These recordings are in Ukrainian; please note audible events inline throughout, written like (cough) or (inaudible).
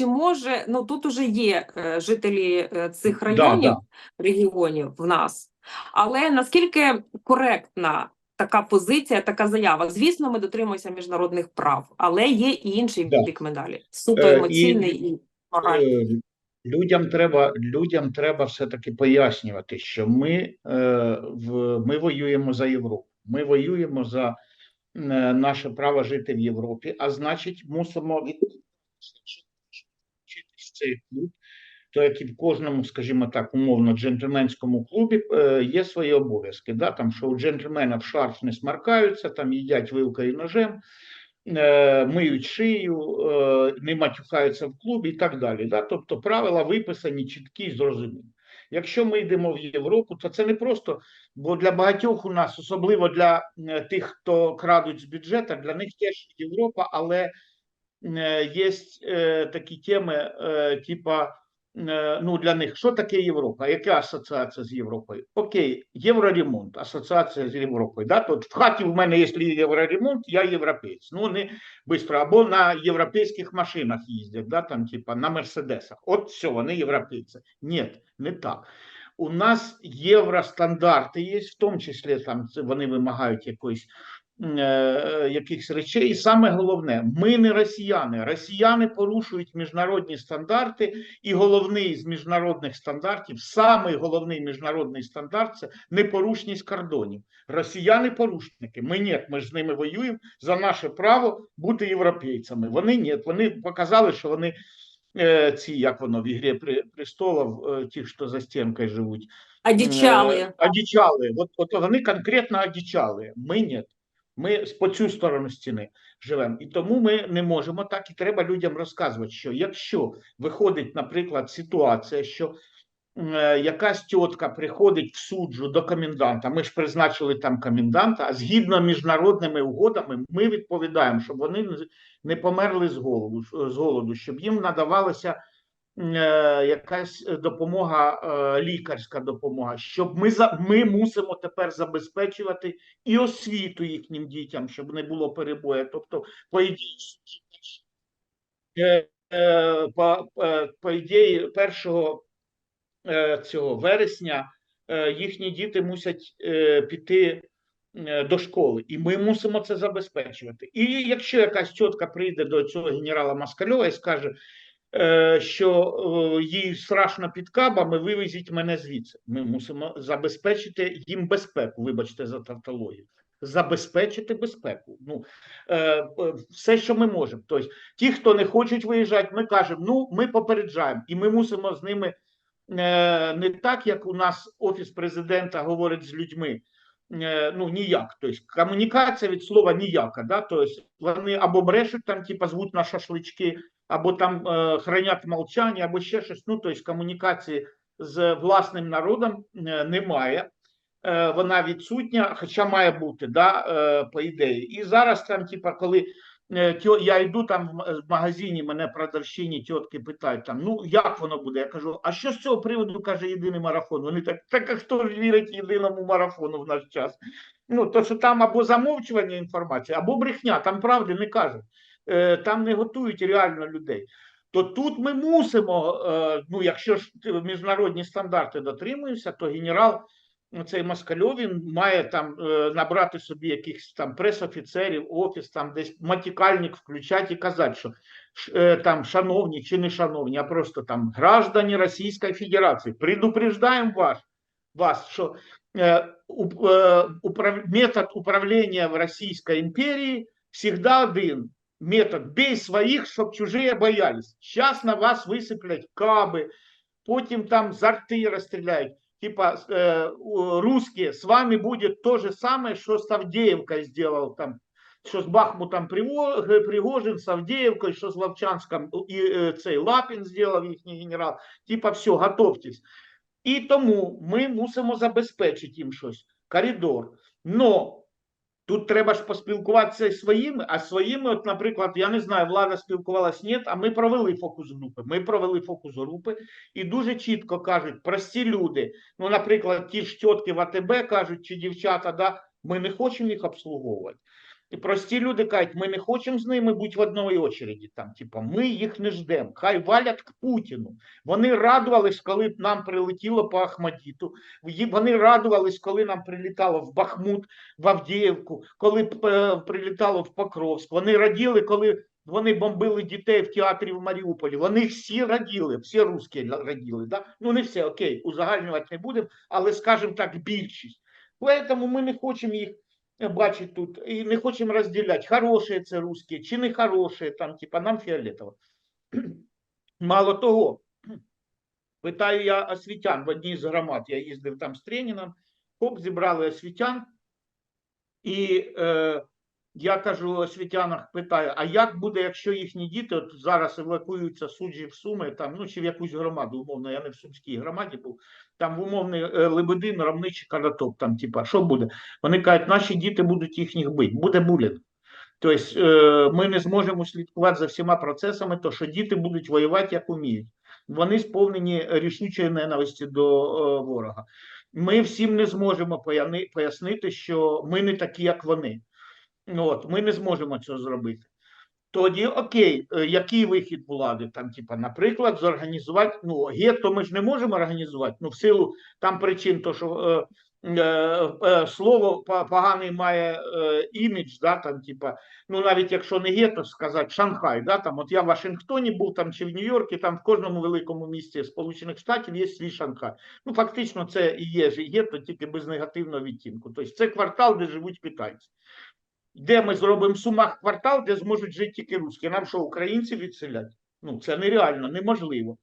чи може ну тут уже є е, жителі е, цих районів, да. регіонів в нас, але наскільки коректна така позиція, така заява? Звісно, ми дотримуємося міжнародних прав, але є і інший Да. бік медалі суто Е, і- і моральний. Людям треба, людям треба все-таки пояснювати, що ми, в, ми воюємо за Європу. Ми воюємо за наше право жити в Європі, а значить, мусимо від цей клуб, то як і в кожному, скажімо так, умовно джентльменському клубі е, є свої обов'язки. Да? Там, що у джентльмена в шарф не смаркаються, там їдять вилкою і ножем, е, миють шию, е, не матюхаються в клубі і так далі. Да? Тобто правила виписані чіткі і зрозумілі. Якщо ми йдемо в Європу, то це не просто, бо для багатьох у нас, особливо для тих, хто крадуть з бюджету, для них теж Європа, але е, є е, такі теми, е, типа, ну для них, що таке Європа? Яка асоціація з Європою? Окей, євроремонт, асоціація з Європою. Да? Тут в хаті в мене, якщо євроремонт, я європейць. Ну, не швидко, або на європейських машинах їздять, да? там, типа, на мерседесах. От все, вони європейці. Ні, не так. У нас євростандарти є, в тому числі там вони вимагають якоїсь якихось речей. І саме головне, ми не росіяни. Росіяни порушують міжнародні стандарти, і головний з міжнародних стандартів, самий головний міжнародний стандарт це непорушність кордонів. Росіяни порушники. Ми ні, ми ж з ними воюємо за наше право бути європейцями. Вони ні, вони показали, що вони. е, Ці, як воно в ігрі престолів, е, ті, що за стінкою живуть, Одічали. Е, Одичали. От, от вони конкретно одичали. Ми ні. Ми по цю сторону стіни живемо. І тому ми не можемо так, і треба людям розказувати, що якщо виходить, наприклад, ситуація, що е, якась тітка приходить в суджу до коменданта, ми ж призначили там коменданта, а згідно міжнародними угодами, ми відповідаємо, щоб вони не- померли з голоду, з голоду, щоб їм надавалося якась допомога, е, лікарська допомога, щоб ми за ми мусимо тепер забезпечувати і освіту їхнім дітям, щоб не було перебою. Тобто, по ідеї, е, е, по, е, по ідеї, першого е, цього вересня е, їхні діти мусять е, піти е, до школи, і ми мусимо це забезпечувати. І якщо якась тітка прийде до цього генерала Москальова і скаже, е, що е, їй страшно під кабами, вивезіть мене звідси. Ми мусимо забезпечити їм безпеку. Вибачте за тавтологію. Забезпечити безпеку. Ну е, е, все, що ми можемо. Тобто, ті, хто не хочуть виїжджати, ми кажемо, ну ми попереджаємо, і ми мусимо з ними е, не так, як у нас офіс президента говорить з людьми. е, Ну, ніяк. Тобто комунікація від слова ніяка. Да? Тобто вони або брешуть там, типа звуть на шашлички, або там е, хранять мовчання, або ще щось. Ну, тобто комунікації з власним народом е, немає. Е, вона відсутня, хоча має бути, да, е, по ідеї. І зараз там, типа, коли е, я йду там в магазині, мене продавщині тітки питають там, ну як воно буде? Я кажу, а що з цього приводу каже єдиний марафон? Вони так, так а хто вірить єдиному марафону в наш час? Ну, то що там або замовчування інформації, або брехня, там правди не кажуть, там не готують реально людей. То тут ми мусимо, е, ну якщо ж міжнародні стандарти дотримуються, то генерал цей Москальов він має там е, набрати собі якихось там прес-офіцерів, офіс, там десь матікальник включати і казати, що е, там шановні чи не шановні, а просто там граждані Російської Федерації, предупреждаємо вас, вас що е, е, метод управління в Російській імперії всегда один. Метод бей своїх, щоб чужі боялись. Зараз на вас висиплять каби, потім там з арти розстріляють. Типа э, русские, с вами будет то же самое, что с Авдеевкой сделал там, що з Бахмутом Пригожин, з Авдеевкой, що з Вовчанськом і е, цей Лапін зробив їхній генерал. Типа, все, готовтесь. І тому ми мусимо забезпечити їм щось, коридор. Но Тут треба ж поспілкуватися із своїми, а своїми, от, наприклад, я не знаю, влада спілкувалась, ні, а ми провели фокус групи. Ми провели фокус групи і дуже чітко кажуть, прості люди. Ну, наприклад, ті ж тітки в АТБ кажуть, чи дівчата, да, ми не хочемо їх обслуговувати. І прості люди кажуть, ми не хочемо з ними бути в одній очереді. Там, типа, ми їх не ждемо. Хай валять к Путіну. Вони радувались, коли нам прилетіло по Ахмадіту. Вони радувались, коли нам прилітало в Бахмут, в Авдіївку, коли е, прилітало в Покровськ. Вони раділи, коли вони бомбили дітей в театрі в Маріуполі. Вони всі раділи, всі русські раділи. Да? Ну не всі, окей, узагальнювати не будемо, але скажімо так, більшість. Тому ми не хочемо їх е, бачити тут і не хочемо розділяти, хороші це русські чи не хороші, там, типа, нам фіолетово. (clears throat) Мало того, (clears throat) питаю я освітян в одній з громад, я їздив там з тренінгом, хоп, зібрали освітян, і е, я кажу освітянах, питаю, а як буде, якщо їхні діти от зараз евакуюються суджі в Суми, там, ну, чи в якусь громаду, умовно, я не в Сумській громаді був, там в умовний е, Лебедин, Равничий, Караток, там, типа, що буде? Вони кажуть, наші діти будуть їхніх бити, буде булінг. Тобто е, ми не зможемо слідкувати за всіма процесами, то що діти будуть воювати як уміють. Вони сповнені рішучої ненависті до е, ворога. Ми всім не зможемо пояснити, що ми не такі, як вони. От, ми не зможемо цього зробити. Тоді окей, е, який вихід влади? Там, типа, наприклад, зорганізувати. Ну, гетто ми ж не можемо організувати. Ну, в силу там причин, то що е, е, е, слово поганий має е, імідж, да, там, типа, ну навіть якщо не гетто, сказати Шанхай, да, там, от я в Вашингтоні був там чи в Нью-Йорку, там в кожному великому місті Сполучених Штатів є свій Шанхай. Ну, фактично, це і є ж гетто, тільки без негативного відтінку. Тобто це квартал, де живуть китайці. Де ми зробимо Сумах квартал, де зможуть жити тільки русські. Нам що, українці відселять? Ну, це нереально, неможливо.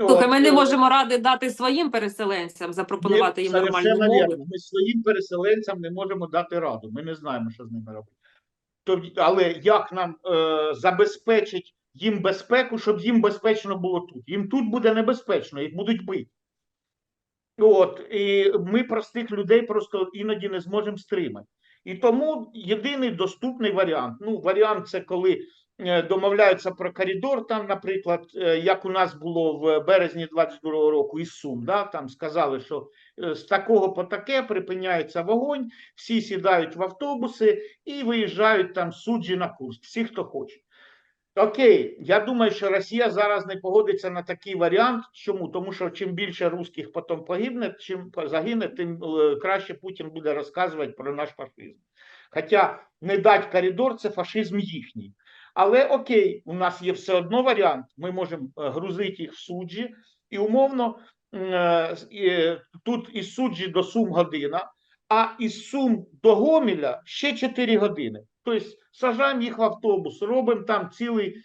Слухай, ми не е, можемо ради дати своїм переселенцям, запропонувати їм совершенно умови. Ми своїм переселенцям не можемо дати раду. Ми не знаємо, що з ними робити. Тобто, але як нам е, забезпечить їм безпеку, щоб їм безпечно було тут? Їм тут буде небезпечно, їх будуть бити. От, і ми простих людей просто іноді не зможемо стримати. І тому єдиний доступний варіант. Ну, варіант це коли е, домовляються про коридор, там, наприклад, е, як у нас було в березні 22-го року із Сум, да, там сказали, що е, з такого по таке припиняється вогонь, всі сідають в автобуси і виїжджають там суджі на курс, всі, хто хоче. Окей, я думаю, що Росія зараз не погодиться на такий варіант. Чому? Тому що чим більше русських потім погибне, чим загине, тим е, краще Путін буде розказувати про наш фашизм. Хоча не дать коридор це фашизм їхній. Але окей, у нас є все одно варіант. Ми можемо е, грузити їх в суджі, і умовно е, тут із суджі до Сум година, а із Сум до Гомеля ще 4 години. Тобто сажаємо їх в автобус, робимо там цілий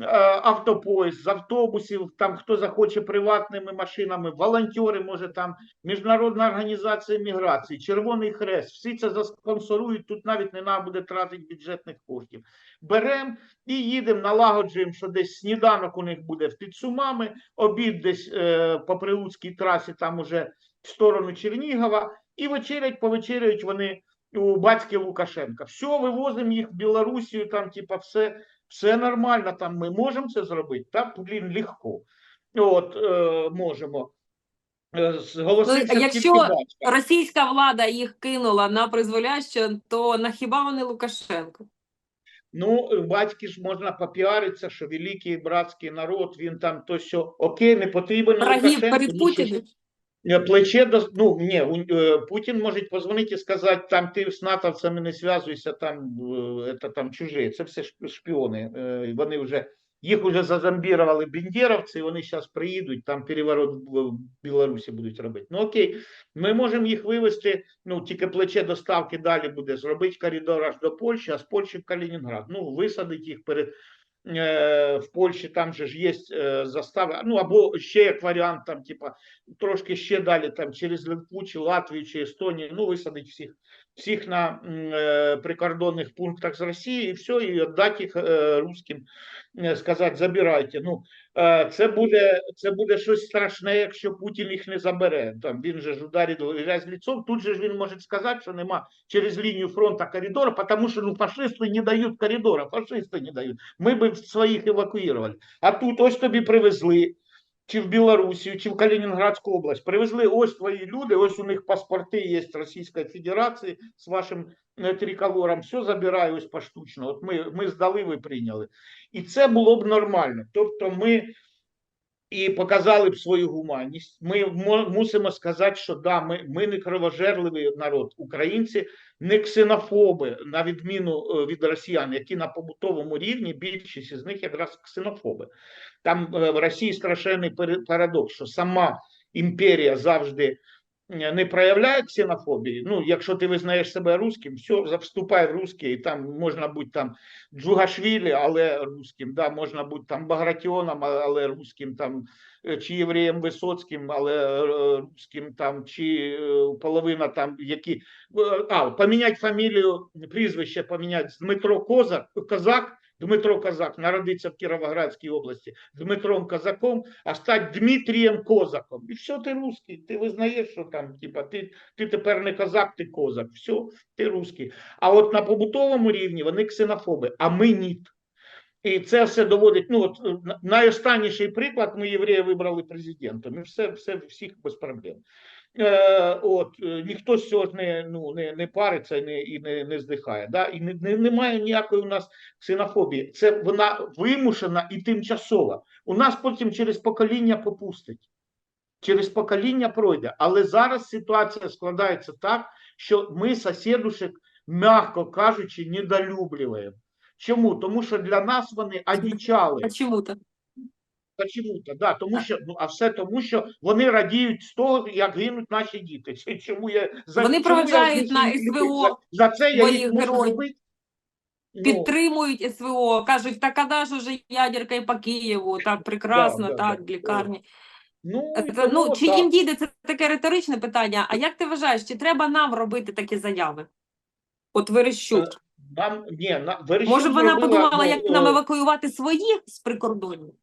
е, автопоїзд з автобусів, там хто захоче приватними машинами, волонтери, може там Міжнародна організація міграції, Червоний Хрест, всі це заспонсорують, тут навіть не треба буде тратити бюджетних коштів. Беремо і їдемо, налагоджуємо, що десь сніданок у них буде під Сумами, обід десь е, по Прилуцькій трасі, там уже в сторону Чернігова, і вечерять, повечеряють вони у батьки Лукашенка. Все, вивозимо їх в Білорусію, там, типа, все, все нормально, там ми можемо це зробити, так, блін, легко. От, е, можемо. Е, Ну, якщо. Російська влада їх кинула на призволяще, то на хіба вони Лукашенко? Ну, батьки ж можна попіаритися, що великий братський народ, він там то що окей, не потрібен Лукашенко, перед Путіним. Е, плече ну ні, е, Путін може позвонити і сказати, там ти з натовцями не зв'язуйся, там е, це там чужі, це все шп- шпіони. Вони вже їх вже зазомбірували бендєровці, вони зараз приїдуть, там переворот в Білорусі будуть робити. Ну окей, ми можемо їх вивезти, ну тільки плече доставки далі буде зробити коридор аж до Польщі, а з Польщі в Калінінград. Ну, висадить їх перед в Польщі, там же ж є е, застави. Ну або ще як варіант, там, типа, трошки ще далі, там через Литву, чи Латвію, чи Естонію, ну, висадить всіх, всіх на е, прикордонних пунктах з Росії, і все, і віддати їх русським, сказати, забирайте. Ну, е, це буде, це буде щось страшне, якщо Путін їх не забере. Там він же ж ударить грязь ліцом. тут же ж він може сказати, що нема через лінію фронту коридора, тому що ну, фашисти не дають коридора, фашисти не дають. Ми би своїх евакуювали. А тут ось тобі привезли. Чи в Білорусію, чи в Калінінградську область. Привезли ось твої люди, ось у них паспорти є Російської Федерації з вашим е, триколором. Все забираю ось поштучно. От ми, ми здали, ви прийняли. І це було б нормально. Тобто ми і показали б свою гуманність. Ми мусимо сказати, що да, ми, ми не кровожерливий народ. Українці не ксенофоби, на відміну е, від росіян, які на побутовому рівні більшість із них якраз ксенофоби. Там е, в Росії страшенний парадокс, що сама імперія завжди не проявляє ксенофобії. Ну, якщо ти визнаєш себе русським, все, вступай в русське, і там можна бути там Джугашвілі, але русським, да, можна бути там Багратіоном, але русським, там, е, чи євреєм Висоцьким, але е, русським, там, чи е, половина там, які. А, поміняти фамілію, прізвище поміняти Дмитро Козак, Козак, Дмитро Козак, народиться в Кіровоградській області Дмитром Козаком, а стати Дмитрієм Козаком. І все, ти русський, ти визнаєш, що там, типа, ти, ти тепер не козак, ти козак. Все, ти русський. А от на побутовому рівні вони ксенофоби, а ми ні. І це все доводить. Ну, от е, найостанніший приклад: ми єврея вибрали президентом, і все, все всіх без проблем. Е, от е, ніхто з цього не, ну, не, не париться і не, і не, не здихає. Да? І не, не, немає ніякої у нас ксенофобії. Це вона вимушена і тимчасова. У нас потім через покоління попустить. Через покоління пройде. Але зараз ситуація складається так, що ми сусідушек, м'яко кажучи, недолюблюємо. Чому? Тому що для нас вони одічали. А чому то? Почему-то, да, тому що ну а все тому, що вони радіють з того, як гинуть наші діти. (laughs) Чому я за Вони проведжають на? СВО за, за це я своїх їх героїв. Ну, Підтримують СВО, кажуть, та коли ж уже ядерка по Києву, так (laughs) прекрасно, да, так, да. лікарні. ну, Це, ну, чи так. їм дійде, це таке риторичне питання. А як ти вважаєш, чи треба нам робити такі заяви? От Верещук. Е, Нам ні, на Верещук Може вона зробила, подумала, ну, як нам е, евакуювати своїх з прикордонів?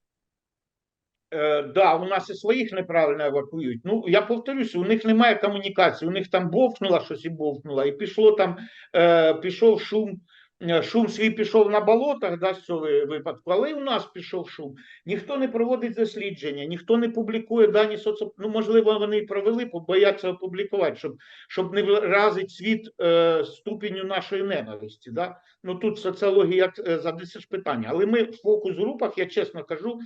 Е, да, у нас і своїх неправильно евакуюють. Ну, я повторюся, у них немає комунікації, у них там бовкнуло щось і бовкнуло, і пішло там, е, пішов шум, е, шум свій пішов на болотах, да, з цього випадку, але і у нас пішов шум. Ніхто не проводить дослідження, ніхто не публікує дані соцо... Ну, можливо, вони і провели, бо бояться опублікувати, щоб, щоб не вразить світ е, ступеню нашої ненависті. Да? Ну, тут соціологія е, задасться ж питання. Але ми в фокус-групах, я чесно кажу,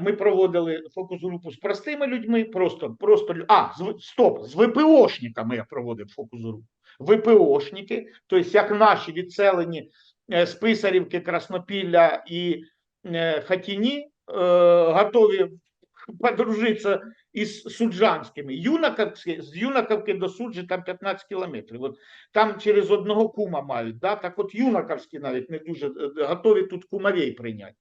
ми проводили фокус-групу з простими людьми, просто, просто а, з, стоп, з ВПОшниками я проводив фокус-групу. ВПОшники, тобто як наші відселені е, з Писарівки, Краснопілля і е, Хатіні, е, готові подружитися із суджанськими. Юнаковські, з Юнаковки до суджі там 15 кілометрів. От там через одного кума мають. Да? Так от юнаковські навіть не дуже е, готові тут кумовей прийняти.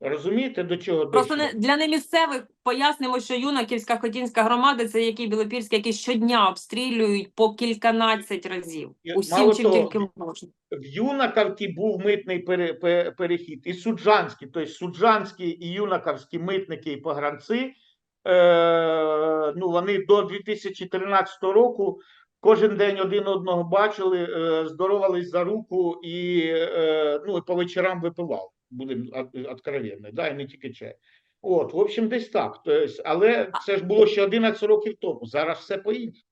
Розумієте, до чого Просто не, для немісцевих пояснимо, що Юнаківська Хотінська громада це які Білопільські, які щодня обстрілюють по кільканадцять разів. Усім, мало чим того, тільки можна. в Юнаковці був митний пере, пе- перехід, і суджанський, тобто суджанські і юнаковські митники і погранці, е, ну, вони до 2013 року кожен день один одного бачили, е, здоровались за руку і, е, ну, і по вечорам випивали, будемо от- откровенні, да, і не тільки чай. От, в общем, десь так. Тобто, але це ж було ще 11 років тому. Зараз все по-іншому.